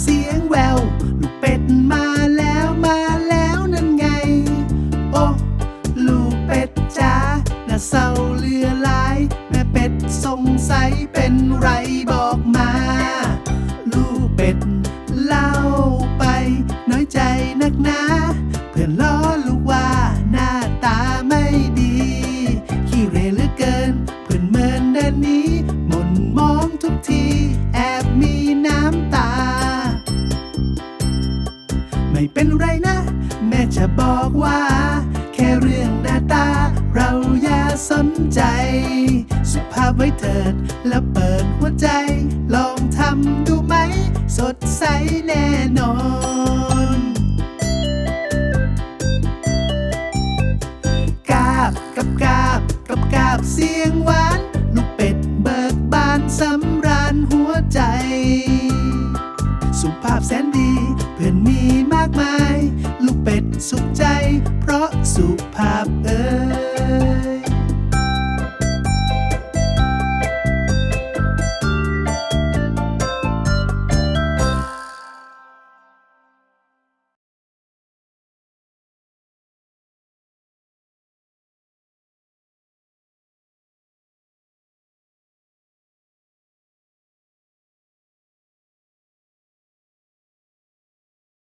เสียงแววลูกเป็ดมาแล้วมาแล้วนั่นไง โอ้ลูกเป็ดจ้าน่าเศร้าเลือลาย แม่เป็ดสงสัยเป็นไรบอกมา ลูกเป็ดเล่าไป น้อยใจนักหนาเพื่อนล้อ ไม่เป็นไรนะ แม่จะบอกว่า แค่เรื่องหน้าตา เราอย่าสนใจ สุภาพไว้เถิด แล้วเปิดหัวใจ ลองทำดูไหม สดใสแน่นอนกาบกับกาบกับกาบเสียงหวาน ลูกเป็ดเบิกบานสำราญหัวใจ สุภาพแสนดี เพื่อนมีมากมาย ลูกเป็ดสุขใจ เพราะสุภาพเอ่ย